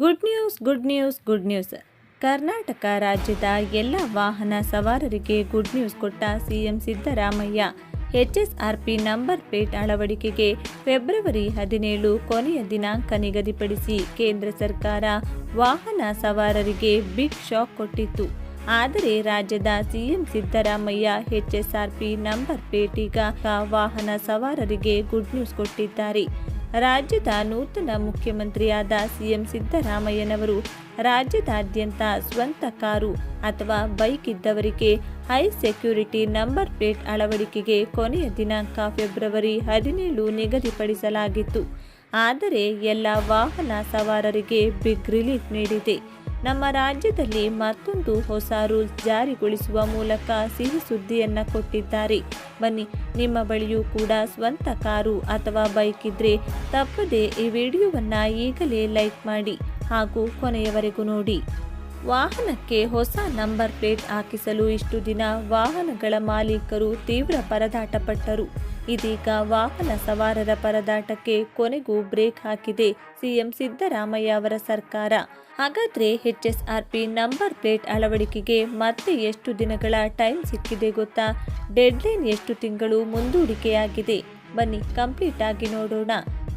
Good news good news good news. Karnataka ರಾಜ್ಯದ ಎಲ್ಲ ವಾಹನ ಸವಾರರಿಗೆ ಗುಡ್ ನ್ಯೂಸ್ ಕೊಟ್ಟ CM Siddaramaiah. HSRP number plate ಅಳವಡಿಕೆಗೆ ಫೆಬ್ರವರಿ ಹದಿನೇಳು ಕೊನೆಯ ದಿನಾಂಕ ನಿಗದಿಪಡಿಸಿ ಕೇಂದ್ರ ಸರ್ಕಾರ ವಾಹನ ಸವಾರರಿಗೆ ಬಿಗ್ ಶಾಕ್ ಕೊಟ್ಟಿತ್ತು. ಆದರೆ ರಾಜ್ಯದ CM Siddaramaiah HSRP number plate ಈಗ ವಾಹನ ಸವಾರರಿಗೆ ಗುಡ್ ನ್ಯೂಸ್ ಕೊಟ್ಟಿದ್ದಾರೆ. ರಾಜ್ಯದ ನೂತನ ಮುಖ್ಯಮಂತ್ರಿಯಾದ ಸಿಎಂ ಸಿದ್ದರಾಮಯ್ಯನವರು ರಾಜ್ಯದಾದ್ಯಂತ ಸ್ವಂತ ಕಾರು ಅಥವಾ ಬೈಕ್ ಇದ್ದವರಿಗೆ ಹೈ ಸೆಕ್ಯೂರಿಟಿ ನಂಬರ್ ಪ್ಲೇಟ್ ಅಳವಡಿಕೆಗೆ ಕೊನೆಯ ದಿನಾಂಕ ಫೆಬ್ರವರಿ ಹದಿನೇಳು ನಿಗದಿಪಡಿಸಲಾಗಿತ್ತು. ಆದರೆ ಎಲ್ಲ ವಾಹನ ಸವಾರರಿಗೆ ಬಿಗ್ ರಿಲೀಫ್ ನೀಡಿದೆ. ನಮ್ಮ ರಾಜ್ಯದಲ್ಲಿ ಮತ್ತೊಂದು ಹೊಸ ರೂಲ್ಸ್ ಜಾರಿಗೊಳಿಸುವ ಮೂಲಕ ಸಿಹಿ ಸುದ್ದಿಯನ್ನು ಕೊಟ್ಟಿದ್ದಾರೆ. ಬನ್ನಿ, ನಿಮ್ಮ ಬಳಿಯೂ ಕೂಡ ಸ್ವಂತ ಕಾರು ಅಥವಾ ಬೈಕ್ ಇದ್ರೆ ತಪ್ಪದೆ ಈ ವಿಡಿಯೋವನ್ನು ಈಗಲೇ ಲೈಕ್ ಮಾಡಿ ಹಾಗೂ ಕೊನೆಯವರೆಗೂ ನೋಡಿ. ವಾಹನಕ್ಕೆ ಹೊಸ ನಂಬರ್ ಪ್ಲೇಟ್ ಹಾಕಿಸಲು ಇಷ್ಟು ದಿನ ವಾಹನಗಳ ಮಾಲೀಕರು ತೀವ್ರ ಪರದಾಟ ಪಟ್ಟರು ಇದೀಗ ವಾಹನ ಸವಾರರ ಪರದಾಟಕ್ಕೆ ಕೊನೆಗೂ ಬ್ರೇಕ್ ಹಾಕಿದೆ ಸಿಎಂ ಸಿದ್ದರಾಮಯ್ಯ ಅವರ ಸರ್ಕಾರ. ಹಾಗಾದ್ರೆ ಎಚ್ಎಸ್ಆರ್ಪಿ ನಂಬರ್ ಪ್ಲೇಟ್ ಅಳವಡಿಕೆಗೆ ಮತ್ತೆ ಎಷ್ಟು ದಿನಗಳ ಟೈಮ್ ಸಿಕ್ಕಿದೆ ಗೊತ್ತಾ? ಡೆಡ್ಲೈನ್ ಎಷ್ಟು ತಿಂಗಳು ಮುಂದೂಡಿಕೆಯಾಗಿದೆ? ಬನ್ನಿ ಕಂಪ್ಲೀಟ್ ಆಗಿ ನೋಡೋಣ.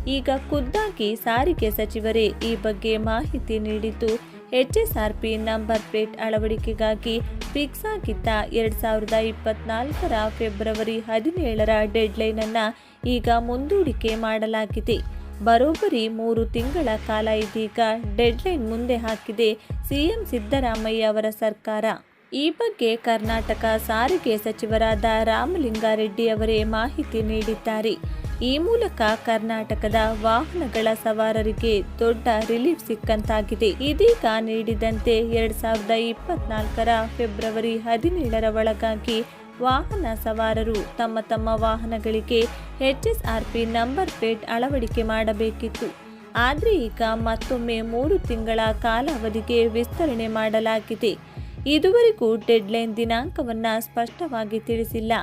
ಈಗ ಖುದ್ದಾಗಿ ಸಾರಿಗೆ ಸಚಿವರೇ ಈ ಬಗ್ಗೆ ಮಾಹಿತಿ ನೀಡಿದ್ದು ಎಚ್ಎಸ್ಆರ್ಪಿ ನಂಬರ್ ಪ್ಲೇಟ್ ಅಳವಡಿಕೆಗಾಗಿ ಫಿಕ್ಸ್ ಆಗಿದ್ದ ಎರಡು ಸಾವಿರದ ಇಪ್ಪತ್ನಾಲ್ಕರ ಫೆಬ್ರವರಿ ಹದಿನೇಳರ ಡೆಡ್ಲೈನನ್ನು ಈಗ ಮುಂದೂಡಿಕೆ ಮಾಡಲಾಗಿದೆ. ಬರೋಬ್ಬರಿ ಮೂರು ತಿಂಗಳ ಕಾಲ ಇದೀಗ ಡೆಡ್ಲೈನ್ ಮುಂದೆ ಹಾಕಿದೆ ಸಿಎಂ ಸಿದ್ದರಾಮಯ್ಯ ಅವರ ಸರ್ಕಾರ. ಈ ಬಗ್ಗೆ ಕರ್ನಾಟಕ ಸಾರಿಗೆ ಸಚಿವರಾದ ರಾಮಲಿಂಗಾರೆಡ್ಡಿ ಅವರೇ ಮಾಹಿತಿ ನೀಡಿದ್ದಾರೆ. ಈ ಮೂಲಕ ಕರ್ನಾಟಕದ ವಾಹನಗಳ ಸವಾರರಿಗೆ ದೊಡ್ಡ ರಿಲೀಫ್ ಸಿಕ್ಕಂತಾಗಿದೆ. ಇದೀಗ ನೀಡಿದಂತೆ ಎರಡ್ ಸಾವಿರದ ಇಪ್ಪತ್ನಾಲ್ಕರ ಫೆಬ್ರವರಿ ಹದಿನೇಳರ ಒಳಗಾಗಿ ವಾಹನ ಸವಾರರು ತಮ್ಮ ತಮ್ಮ ವಾಹನಗಳಿಗೆ ಎಚ್ಎಸ್ಆರ್ಪಿ ನಂಬರ್ ಪ್ಲೇಟ್ ಅಳವಡಿಕೆ ಮಾಡಬೇಕಿತ್ತು. ಆದರೆ ಈಗ ಮತ್ತೊಮ್ಮೆ ಮೂರು ತಿಂಗಳ ಕಾಲಾವಧಿಗೆ ವಿಸ್ತರಣೆ ಮಾಡಲಾಗಿದೆ. ಇದುವರೆಗೂ ಡೆಡ್ಲೈನ್ ದಿನಾಂಕವನ್ನು ಸ್ಪಷ್ಟವಾಗಿ ತಿಳಿಸಿಲ್ಲ.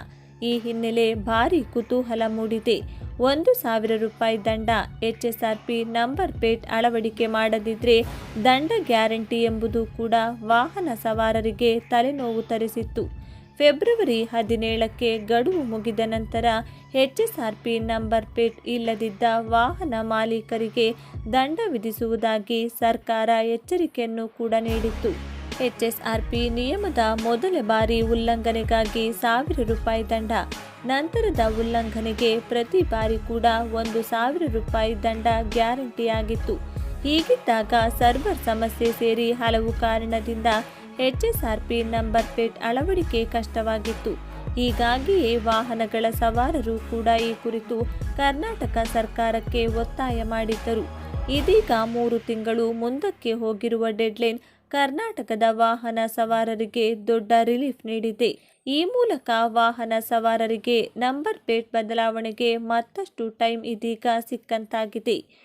ಈ ಹಿನ್ನೆಲೆ ಭಾರಿ ಕುತೂಹಲ ಮೂಡಿದೆ. ಒಂದು ಸಾವಿರ ರೂಪಾಯಿ ದಂಡ, ಎಚ್ಎಸ್ಆರ್ಪಿ ನಂಬರ್ ಪ್ಲೇಟ್ ಅಳವಡಿಕೆ ಮಾಡದಿದ್ರೆ ದಂಡ ಗ್ಯಾರಂಟಿ ಎಂಬುದು ಕೂಡ ವಾಹನ ಸವಾರರಿಗೆ ತಲೆನೋವು ತರಿಸಿತ್ತು. ಫೆಬ್ರವರಿ ಹದಿನೇಳಕ್ಕೆ ಗಡುವು ಮುಗಿದ ನಂತರ ಎಚ್ಎಸ್ಆರ್ಪಿ ನಂಬರ್ ಪ್ಲೇಟ್ ಇಲ್ಲದಿದ್ದ ವಾಹನ ಮಾಲೀಕರಿಗೆ ದಂಡ ವಿಧಿಸುವುದಾಗಿ ಸರ್ಕಾರ ಎಚ್ಚರಿಕೆಯನ್ನು ಕೂಡ ನೀಡಿತ್ತು. ಎಚ್ಎಸ್ಆರ್ಪಿ ನಿಯಮದ ಮೊದಲ ಬಾರಿ ಉಲ್ಲಂಘನೆಗಾಗಿ ಸಾವಿರ ರೂಪಾಯಿ ದಂಡ, ನಂತರದ ಉಲ್ಲಂಘನೆಗೆ ಪ್ರತಿ ಬಾರಿ ಕೂಡ ಒಂದು ಸಾವಿರ ರೂಪಾಯಿ ದಂಡ ಗ್ಯಾರಂಟಿಯಾಗಿತ್ತು. ಹೀಗಿದ್ದಾಗ ಸರ್ವರ್ ಸಮಸ್ಯೆ ಸೇರಿ ಹಲವು ಕಾರಣದಿಂದ ಎಚ್ಎಸ್ಆರ್ಪಿ ನಂಬರ್ ಪ್ಲೇಟ್ ಅಳವಡಿಕೆ ಕಷ್ಟವಾಗಿತ್ತು. ಹೀಗಾಗಿಯೇ ವಾಹನಗಳ ಸವಾರರು ಕೂಡ ಈ ಕುರಿತು ಕರ್ನಾಟಕ ಸರ್ಕಾರಕ್ಕೆ ಒತ್ತಾಯ ಮಾಡಿದ್ದರು. ಇದೀಗ ಮೂರು ತಿಂಗಳು ಮುಂದಕ್ಕೆ ಹೋಗಿರುವ ಡೆಡ್ಲೈನ್ ಕರ್ನಾಟಕದ ವಾಹನ ಸವಾರರಿಗೆ ದೊಡ್ಡ ರಿಲೀಫ್ ನೀಡಿದೆ. ಈ ಮೂಲಕ ವಾಹನ ಸವಾರರಿಗೆ ನಂಬರ್ ಪ್ಲೇಟ್ ಬದಲಾವಣೆಗೆ ಮತ್ತಷ್ಟು ಟೈಮ್ ಇದೀಗ ಸಿಕ್ಕಂತಾಗಿದೆ.